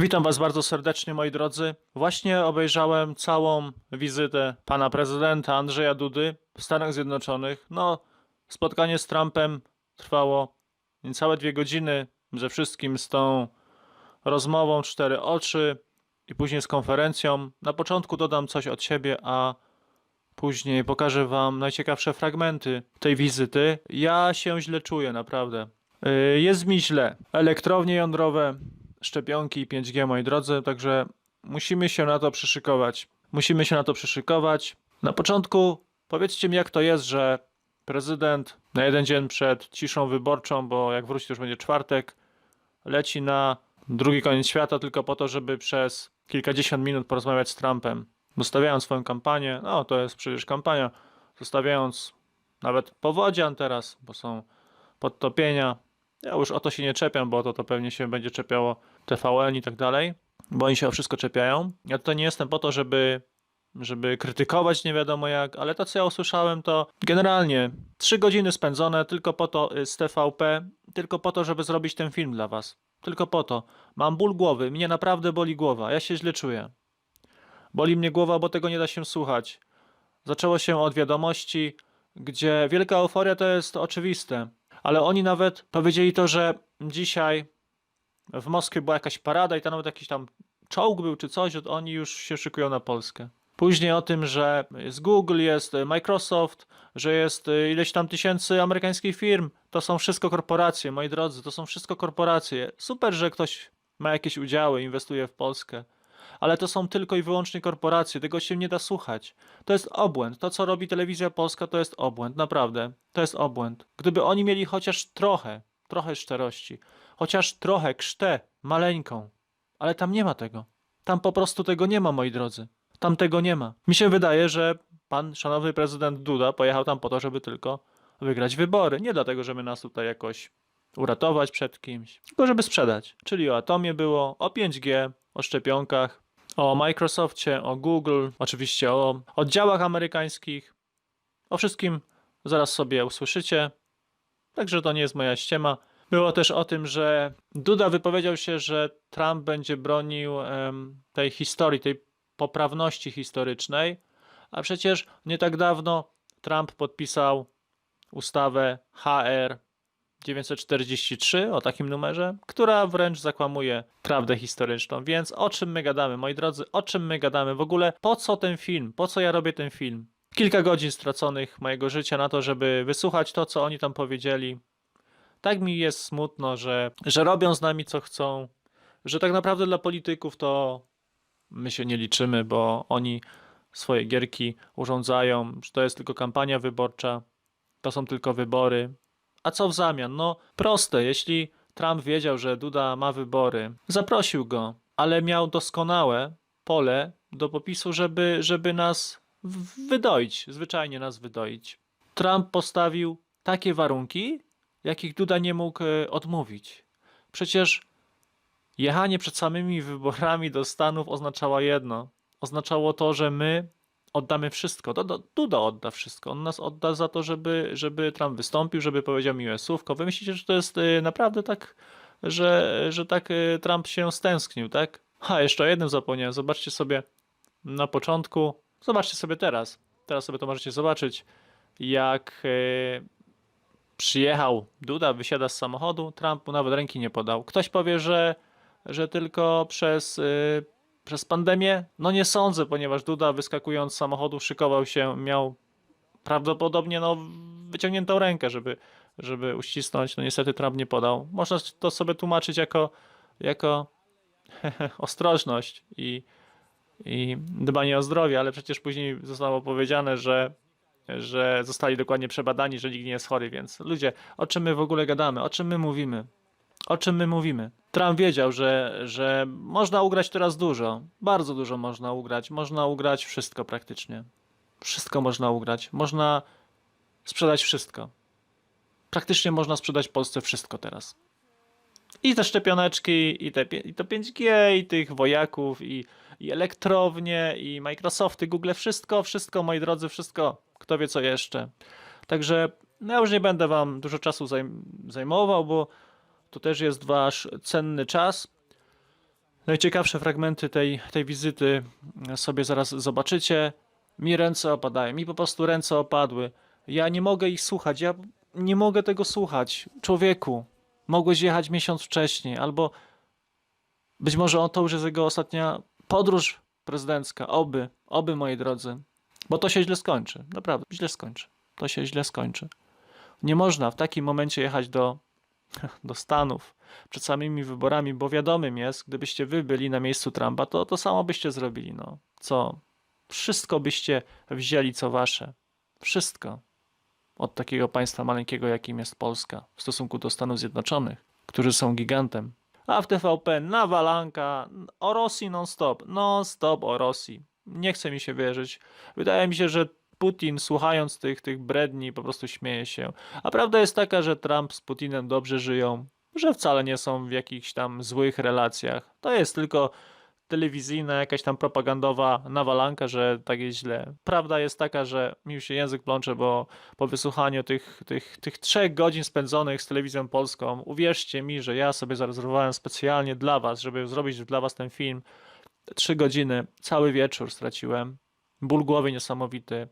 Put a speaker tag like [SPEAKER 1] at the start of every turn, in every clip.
[SPEAKER 1] Witam Was bardzo serdecznie, moi drodzy. Właśnie obejrzałem całą wizytę pana prezydenta Andrzeja Dudy w Stanach Zjednoczonych. No, spotkanie z Trumpem trwało niecałe dwie godziny, ze wszystkim z tą rozmową cztery oczy i później z konferencją. Na początku dodam coś od siebie, a później pokażę Wam najciekawsze fragmenty tej wizyty. Ja się źle czuję, naprawdę. Yy, Jest mi źle. Elektrownie jądrowe, szczepionki i 5G, moi drodzy, także musimy się na to przyszykować. Musimy się na to przyszykować. Na początku powiedzcie mi, jak to jest, że prezydent na jeden dzień przed ciszą wyborczą, bo jak wróci, to już będzie czwartek, leci na drugi koniec świata tylko po to, żeby przez kilkadziesiąt minut porozmawiać z Trumpem. Zostawiając swoją kampanię, no to jest przecież kampania, zostawiając nawet powodzian teraz, bo są podtopienia. Ja już o to się nie czepiam, bo to, to pewnie się będzie czepiało TVN i tak dalej, bo oni się o wszystko czepiają. Ja tutaj nie jestem po to, żeby, żeby krytykować nie wiadomo jak, ale to co ja usłyszałem to generalnie trzy godziny spędzone tylko po to y, z TVP, tylko po to, żeby zrobić ten film dla was. Tylko po to. Mam ból głowy, mnie naprawdę boli głowa, ja się źle czuję. Boli mnie głowa, bo tego nie da się słuchać. Zaczęło się od wiadomości, gdzie wielka euforia to jest oczywiste, ale oni nawet powiedzieli to, że dzisiaj w Moskwie była jakaś parada i tam nawet jakiś tam czołg był czy coś, oni już się szykują na Polskę. Później o tym, że jest Google, jest Microsoft, że jest ileś tam tysięcy amerykańskich firm. To są wszystko korporacje, moi drodzy, to są wszystko korporacje. Super, że ktoś ma jakieś udziały, inwestuje w Polskę. Ale to są tylko i wyłącznie korporacje, tego się nie da słuchać. To jest obłęd. To, co robi telewizja polska, to jest obłęd, naprawdę. To jest obłęd. Gdyby oni mieli chociaż trochę, trochę szczerości, chociaż trochę krztę, maleńką, ale tam nie ma tego. Tam po prostu tego nie ma, moi drodzy. Tam tego nie ma. Mi się wydaje, że pan szanowny prezydent Duda pojechał tam po to, żeby tylko wygrać wybory. Nie dlatego, żeby nas tutaj jakoś uratować przed kimś, tylko żeby sprzedać. Czyli o Atomie było, o 5G, o szczepionkach, o Microsoftie, o Google, oczywiście o oddziałach amerykańskich. O wszystkim zaraz sobie usłyszycie. Także to nie jest moja ściema. Było też o tym, że Duda wypowiedział się, że Trump będzie bronił tej historii, tej poprawności historycznej, a przecież nie tak dawno Trump podpisał ustawę HR 943 o takim numerze, która wręcz zakłamuje prawdę historyczną. Więc o czym my gadamy, moi drodzy, o czym my gadamy? W ogóle po co ten film? Po co ja robię ten film? Kilka godzin straconych mojego życia na to, żeby wysłuchać to, co oni tam powiedzieli. Tak mi jest smutno, że, że robią z nami co chcą, że tak naprawdę dla polityków to my się nie liczymy, bo oni swoje gierki urządzają, że to jest tylko kampania wyborcza, to są tylko wybory. A co w zamian? No proste, jeśli Trump wiedział, że Duda ma wybory, zaprosił go, ale miał doskonałe pole do popisu, żeby, żeby nas wydoić, zwyczajnie nas wydoić. Trump postawił takie warunki, jakich Duda nie mógł e, odmówić. Przecież jechanie przed samymi wyborami do Stanów oznaczało jedno. Oznaczało to, że my oddamy wszystko. Duda, odda wszystko. On nas odda za to, żeby, żeby Trump wystąpił, żeby powiedział miłe słówko. Wy myślicie, że to jest y, naprawdę tak, że, że tak y, Trump się stęsknił, tak? A, jeszcze o jednym zapomniałem. Zobaczcie sobie na początku, zobaczcie sobie teraz. Teraz sobie to możecie zobaczyć, jak y, przyjechał Duda, wysiada z samochodu, Trump mu nawet ręki nie podał. Ktoś powie, że, że tylko przez, y, przez pandemię? No nie sądzę, ponieważ Duda wyskakując z samochodu szykował się, miał prawdopodobnie no, wyciągniętą rękę, żeby, żeby uścisnąć. No niestety Trump nie podał. Można to sobie tłumaczyć jako, jako ostrożność i, i dbanie o zdrowie, ale przecież później zostało powiedziane, że że zostali dokładnie przebadani, że nikt nie jest chory, więc ludzie, o czym my w ogóle gadamy, o czym my mówimy? O czym my mówimy? Trump wiedział, że, że można ugrać teraz dużo, bardzo dużo można ugrać, można ugrać wszystko praktycznie. Wszystko można ugrać, można sprzedać wszystko. Praktycznie można sprzedać Polsce wszystko teraz. I te szczepioneczki, i, te, i to 5G, i tych wojaków, i, i elektrownie, i Microsofty, Google, wszystko, wszystko, moi drodzy, wszystko. Kto wie co jeszcze. Także no ja już nie będę wam dużo czasu zajm- zajmował, bo to też jest wasz cenny czas. Najciekawsze fragmenty tej, tej wizyty sobie zaraz zobaczycie. Mi ręce opadają, mi po prostu ręce opadły. Ja nie mogę ich słuchać, ja nie mogę tego słuchać. Człowieku, mogłeś jechać miesiąc wcześniej, albo być może on to już jest jego ostatnia podróż prezydencka. Oby, oby moi drodzy. Bo to się źle skończy. Naprawdę, źle skończy. To się źle skończy. Nie można w takim momencie jechać do, do Stanów przed samymi wyborami, bo wiadomym jest, gdybyście wy byli na miejscu Trumpa, to to samo byście zrobili. No. Co? Wszystko byście wzięli, co wasze. Wszystko. Od takiego państwa maleńkiego, jakim jest Polska w stosunku do Stanów Zjednoczonych, którzy są gigantem. A w TVP nawalanka o Rosji non-stop. Non-stop o Rosji. Nie chce mi się wierzyć. Wydaje mi się, że Putin, słuchając tych, tych bredni, po prostu śmieje się. A prawda jest taka, że Trump z Putinem dobrze żyją, że wcale nie są w jakichś tam złych relacjach. To jest tylko telewizyjna, jakaś tam propagandowa nawalanka, że tak jest źle. Prawda jest taka, że mi się język plącze, bo po wysłuchaniu tych, tych, tych trzech godzin spędzonych z telewizją polską, uwierzcie mi, że ja sobie zarezerwowałem specjalnie dla was, żeby zrobić dla was ten film. Trzy godziny, cały wieczór straciłem. Ból głowy niesamowity.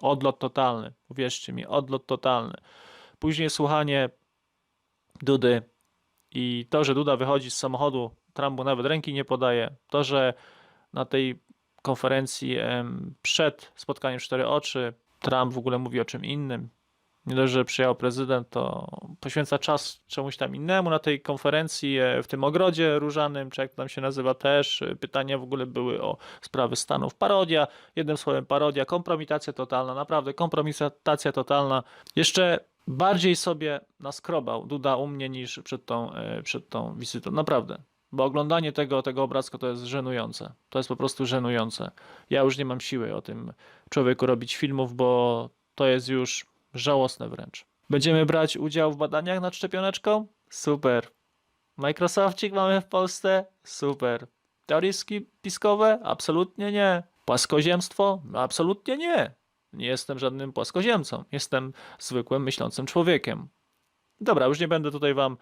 [SPEAKER 1] Odlot totalny. Uwierzcie mi, odlot totalny. Później słuchanie Dudy i to, że Duda wychodzi z samochodu, Trump nawet ręki nie podaje. To, że na tej konferencji przed spotkaniem Cztery Oczy Trump w ogóle mówi o czym innym. Nie dość, że przyjechał prezydent, to poświęca czas czemuś tam innemu na tej konferencji, e, w tym ogrodzie różanym, czy jak tam się nazywa też. E, Pytania w ogóle były o sprawy Stanów. Parodia, jednym słowem parodia, kompromitacja totalna, naprawdę kompromitacja totalna. Jeszcze bardziej sobie naskrobał Duda u mnie niż przed tą, e, przed tą wizytą. Naprawdę. Bo oglądanie tego, tego obrazka to jest żenujące. To jest po prostu żenujące. Ja już nie mam siły o tym człowieku robić filmów, bo to jest już żałosne wręcz. Będziemy brać udział w badaniach nad szczepioneczką? Super. Microsoftik mamy w Polsce? Super. Teorie spiskowe? Absolutnie nie. Płaskoziemstwo? Absolutnie nie. Nie jestem żadnym płaskoziemcą. Jestem zwykłym, myślącym człowiekiem. Dobra, już nie będę tutaj wam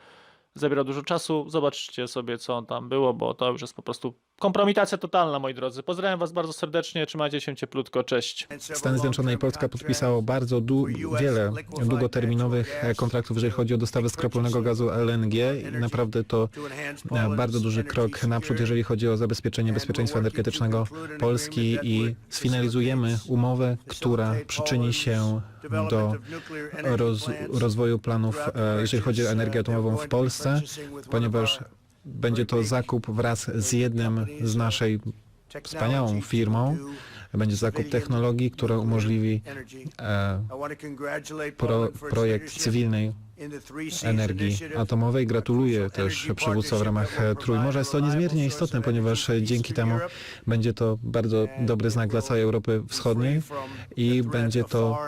[SPEAKER 1] zabierał dużo czasu. Zobaczcie sobie, co tam było, bo to już jest po prostu kompromitacja totalna, moi drodzy. Pozdrawiam was bardzo serdecznie, trzymajcie się cieplutko, cześć.
[SPEAKER 2] Stany Zjednoczone i Polska podpisało bardzo wiele długoterminowych kontraktów, jeżeli chodzi o dostawę skroplonego gazu LNG i naprawdę to e, bardzo duży krok naprzód, jeżeli chodzi o zabezpieczenie bezpieczeństwa energetycznego Polski i sfinalizujemy umowę, która przyczyni się do roz- rozwoju planów, e, jeżeli chodzi o energię atomową w Polsce, ponieważ będzie to zakup wraz z jednym z naszej wspaniałą firmą. Będzie zakup technologii, która umożliwi e, pro, projekt cywilnej energii atomowej. Gratuluję też przywódcom w ramach Trójmorza. Jest to niezmiernie istotne, ponieważ dzięki temu będzie to bardzo dobry znak dla całej Europy Wschodniej i będzie to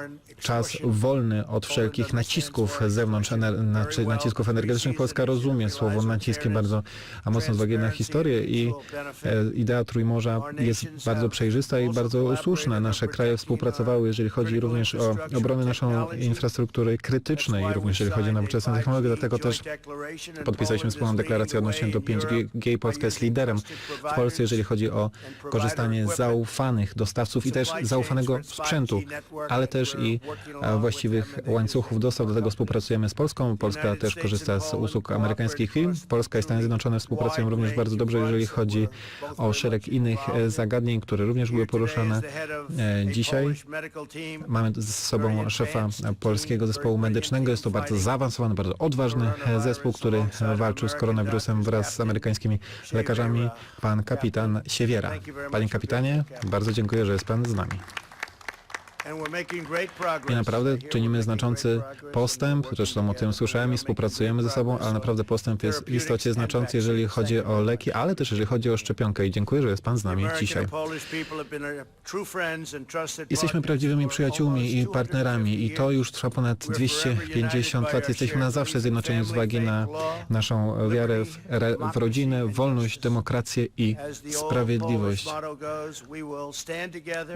[SPEAKER 2] czas wolny od wszelkich nacisków z zewnątrz, znaczy nacisków energetycznych. Polska rozumie słowo naciskiem bardzo, a mocno z uwagi na historię i e, idea Trójmorza jest bardzo przejrzysta i bardzo słuszna. Nasze kraje współpracowały, jeżeli chodzi również o obronę naszą infrastruktury krytycznej, również jeżeli chodzi o nowoczesne technologie, dlatego też podpisaliśmy wspólną deklarację odnośnie do 5G. Polska jest liderem w Polsce, jeżeli chodzi o korzystanie z zaufanych dostawców i też zaufanego sprzętu, ale też i e, właściwych łańcuchów dostaw. Do tego współpracujemy z Polską. Polska też korzysta z usług amerykańskich firm. Polska i Stany Zjednoczone współpracują również bardzo dobrze, jeżeli chodzi o szereg innych e, zagadnień, które również były poruszane e, dzisiaj. Mamy z sobą szefa polskiego zespołu medycznego. Jest to bardzo zaawansowany, bardzo odważny zespół, który walczył z koronawirusem wraz z amerykańskimi lekarzami, pan kapitan Siewiera. Panie kapitanie, bardzo dziękuję, że jest pan z nami. I naprawdę czynimy znaczący postęp, zresztą o tym słyszałem i współpracujemy ze sobą, ale naprawdę postęp jest w istocie znaczący, jeżeli chodzi o leki, ale też jeżeli chodzi o szczepionkę i dziękuję, że jest pan z nami dzisiaj. Jesteśmy prawdziwymi przyjaciółmi i partnerami i to już trwa ponad 250 lat. Jesteśmy na zawsze zjednoczeni z uwagi na naszą wiarę w, w rodzinę, wolność, demokrację i sprawiedliwość.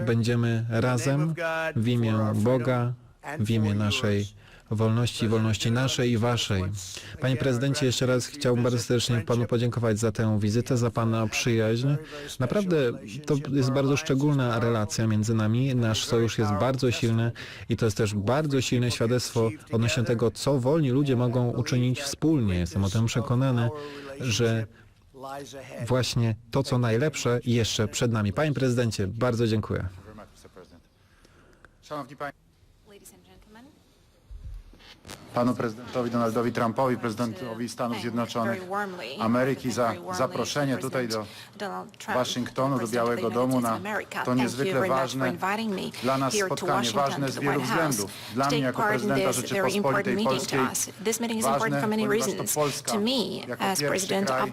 [SPEAKER 2] Będziemy razem w imię Boga, w imię naszej wolności, wolności naszej i waszej. Panie prezydencie, jeszcze raz chciałbym bardzo serdecznie panu podziękować za tę wizytę, za pana przyjaźń. Naprawdę to jest bardzo szczególna relacja między nami. Nasz sojusz jest bardzo silny i to jest też bardzo silne świadectwo odnośnie tego, co wolni ludzie mogą uczynić wspólnie. Jestem o tym przekonany, że właśnie to, co najlepsze jeszcze przed nami. Panie prezydencie, bardzo dziękuję.
[SPEAKER 3] Szanowni Państwo, panu prezydentowi Donaldowi Trumpowi, prezydentowi Stanów Zjednoczonych Ameryki za zaproszenie tutaj do Waszyngtonu, do Białego Domu na to niezwykle ważne dla nas spotkanie, ważne z wielu względów. Dla mnie jako prezydenta Rzeczypospolitej Polskiej
[SPEAKER 4] many
[SPEAKER 3] ponieważ to. Polska jako pierwszy kraj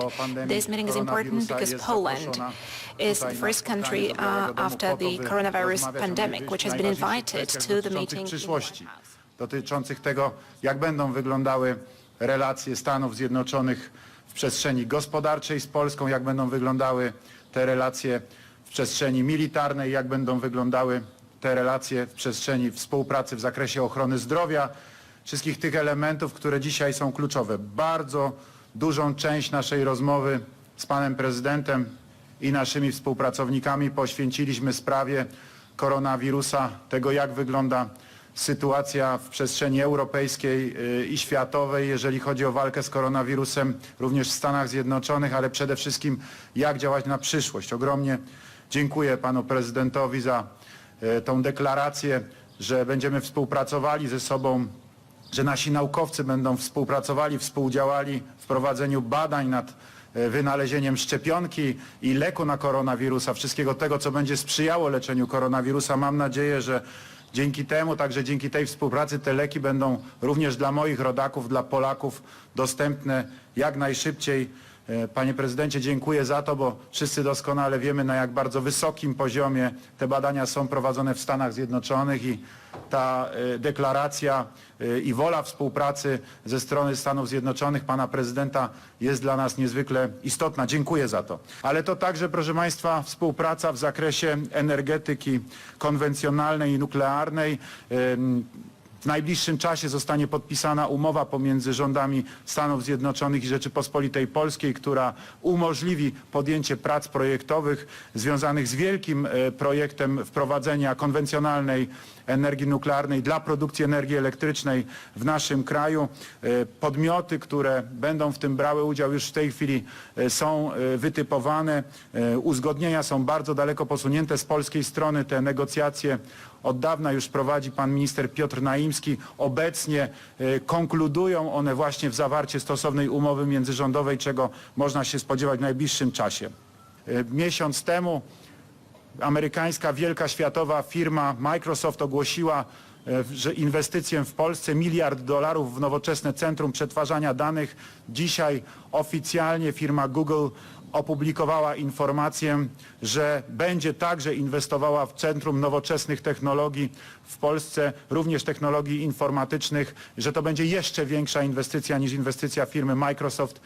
[SPEAKER 3] po pandemii koronawirusa jest zaproszona
[SPEAKER 4] is the first country uh, after
[SPEAKER 3] to,
[SPEAKER 4] the coronavirus pandemic, which has been invited to the meeting in the White House.
[SPEAKER 3] dotyczących tego, jak będą wyglądały relacje Stanów Zjednoczonych w przestrzeni gospodarczej z Polską, jak będą wyglądały te relacje w przestrzeni militarnej, jak będą wyglądały te relacje w przestrzeni współpracy w zakresie ochrony zdrowia, wszystkich tych elementów, które dzisiaj są kluczowe. Bardzo dużą część naszej rozmowy z panem prezydentem i naszymi współpracownikami poświęciliśmy sprawie koronawirusa, tego jak wygląda sytuacja w przestrzeni europejskiej y, i światowej, jeżeli chodzi o walkę z koronawirusem, również w Stanach Zjednoczonych, ale przede wszystkim jak działać na przyszłość. Ogromnie dziękuję panu prezydentowi za y, tą deklarację, że będziemy współpracowali ze sobą że nasi naukowcy będą współpracowali, współdziałali w prowadzeniu badań nad wynalezieniem szczepionki i leku na koronawirusa, wszystkiego tego, co będzie sprzyjało leczeniu koronawirusa. Mam nadzieję, że dzięki temu, także dzięki tej współpracy te leki będą również dla moich rodaków, dla Polaków dostępne jak najszybciej. E, Panie prezydencie, dziękuję za to, bo wszyscy doskonale wiemy, na jak bardzo wysokim poziomie te badania są prowadzone w Stanach Zjednoczonych i ta e, deklaracja e, i wola współpracy ze strony Stanów Zjednoczonych pana prezydenta jest dla nas niezwykle istotna. Dziękuję za to. Ale to także, proszę Państwa, współpraca w zakresie energetyki konwencjonalnej i nuklearnej. W najbliższym czasie zostanie podpisana umowa pomiędzy rządami Stanów Zjednoczonych i Rzeczypospolitej Polskiej, która umożliwi podjęcie prac projektowych związanych z wielkim e, projektem wprowadzenia konwencjonalnej energii nuklearnej dla produkcji energii elektrycznej w naszym kraju. E, Podmioty, które będą w tym brały udział już w tej chwili e, są wytypowane. Uzgodnienia są bardzo daleko posunięte z polskiej strony. Te negocjacje od dawna już prowadzi pan minister Piotr Naimski. Obecnie e, konkludują one właśnie w zawarcie stosownej umowy międzyrządowej, czego można się spodziewać w najbliższym czasie. E, Miesiąc temu amerykańska wielka światowa firma Microsoft ogłosiła, e, że inwestycję w Polsce miliard dolarów w nowoczesne centrum przetwarzania danych. Dzisiaj oficjalnie firma Google opublikowała informację, że będzie także inwestowała w Centrum Nowoczesnych Technologii w Polsce, również technologii informatycznych, że to będzie jeszcze większa inwestycja niż inwestycja firmy Microsoft.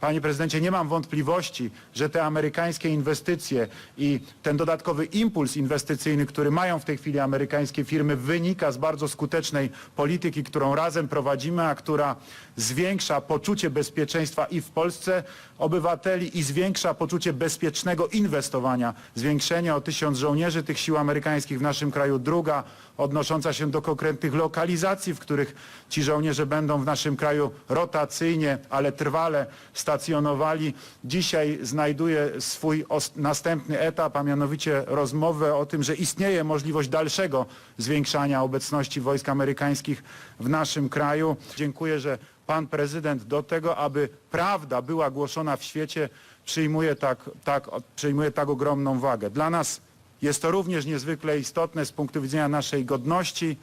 [SPEAKER 3] Panie prezydencie, nie mam wątpliwości, że te amerykańskie inwestycje i ten dodatkowy impuls inwestycyjny, który mają w tej chwili amerykańskie firmy, wynika z bardzo skutecznej polityki, którą razem prowadzimy, a która zwiększa poczucie bezpieczeństwa i w Polsce obywateli i zwiększa poczucie bezpiecznego inwestowania. Zwiększenie o tysiąc żołnierzy tych sił amerykańskich w naszym kraju. Druga odnosząca się do konkretnych lokalizacji, w których ci żołnierze będą w naszym kraju rotacyjnie, ale trwale stacjonowali. Dzisiaj znajduje swój następny etap, a mianowicie rozmowę o tym, że istnieje możliwość dalszego zwiększania obecności wojsk amerykańskich w naszym kraju. Dziękuję, że pan prezydent do tego, aby prawda była głoszona w świecie, przyjmuje tak, tak, przyjmuje tak ogromną wagę. Dla nas jest to również niezwykle istotne z punktu widzenia naszej godności.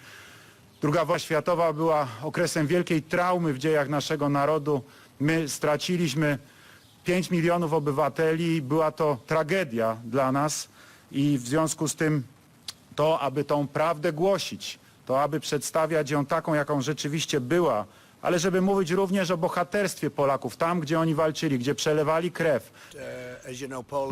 [SPEAKER 3] Druga wojna światowa była okresem wielkiej traumy w dziejach naszego narodu. My straciliśmy 5 milionów obywateli. Była to tragedia dla nas i w związku z tym to, aby tą prawdę głosić, to aby przedstawiać ją taką, jaką rzeczywiście była ale żeby mówić również o bohaterstwie Polaków, tam gdzie oni walczyli, gdzie przelewali krew.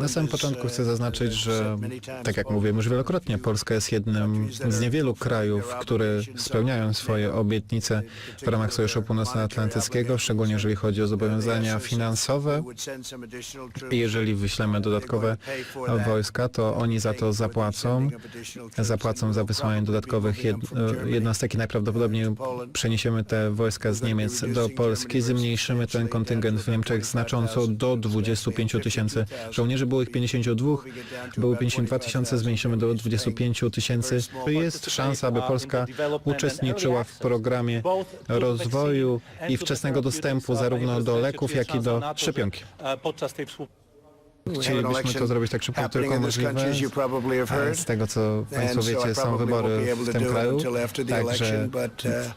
[SPEAKER 2] Na samym początku chcę zaznaczyć, że tak jak mówiłem już wielokrotnie, Polska jest jednym z niewielu krajów, które spełniają swoje obietnice w ramach Sojuszu Północnoatlantyckiego, szczególnie jeżeli chodzi o zobowiązania finansowe. I jeżeli wyślemy dodatkowe wojska, to oni za to zapłacą. Zapłacą za wysłanie dodatkowych jed jednostek i najprawdopodobniej przeniesiemy te wojska z Niemiec do Polski. Zmniejszymy ten kontyngent w Niemczech znacząco do 25 tysięcy żołnierzy. Było ich 52, były 52 tysiące, zmniejszymy do 25 tysięcy. Jest szansa, aby Polska uczestniczyła w programie rozwoju i wczesnego dostępu zarówno do leków, jak i do szczepionki. Chcielibyśmy to zrobić tak szybko, jak tylko możliwe. Z tego, co Państwo wiecie, są wybory w tym kraju, także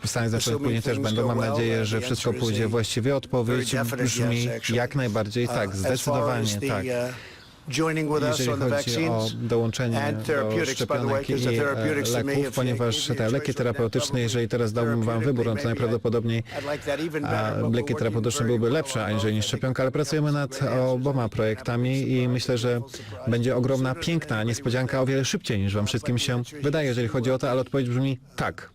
[SPEAKER 2] w Stanach Zjednoczonych później też będą. Mam nadzieję, że wszystko pójdzie właściwie. Odpowiedź brzmi jak najbardziej tak, zdecydowanie tak. Jeżeli chodzi o dołączenie do szczepionek i e, leków, ponieważ te leki terapeutyczne, jeżeli teraz dałbym Wam wybór, no to najprawdopodobniej leki terapeutyczne byłyby lepsze aniżeli szczepionka, ale pracujemy nad oboma projektami i myślę, że będzie ogromna, piękna niespodzianka o wiele szybciej niż Wam wszystkim się wydaje, jeżeli chodzi o to, ale odpowiedź brzmi tak.